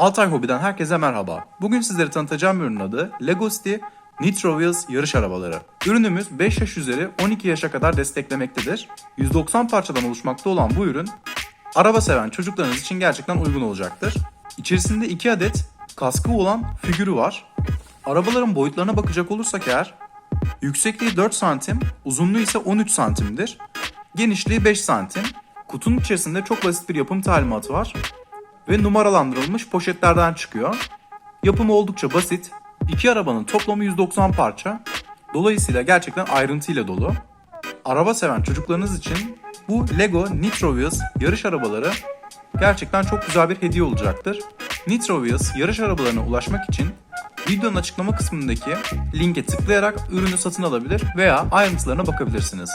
Altay Hobi'den herkese merhaba. Bugün sizlere tanıtacağım ürünün adı Lego City Nitro Wheels yarış arabaları. Ürünümüz 5 yaş üzeri 12 yaşa kadar desteklemektedir. 190 parçadan oluşmakta olan bu ürün araba seven çocuklarınız için gerçekten uygun olacaktır. İçerisinde 2 adet kaskı olan figürü var. Arabaların boyutlarına bakacak olursak eğer Yüksekliği 4 santim, uzunluğu ise 13 santimdir. Genişliği 5 santim. Kutunun içerisinde çok basit bir yapım talimatı var ve numaralandırılmış poşetlerden çıkıyor. Yapımı oldukça basit. İki arabanın toplamı 190 parça. Dolayısıyla gerçekten ayrıntıyla dolu. Araba seven çocuklarınız için bu Lego Nitro Wheels yarış arabaları gerçekten çok güzel bir hediye olacaktır. Nitro Wheels yarış arabalarına ulaşmak için videonun açıklama kısmındaki linke tıklayarak ürünü satın alabilir veya ayrıntılarına bakabilirsiniz.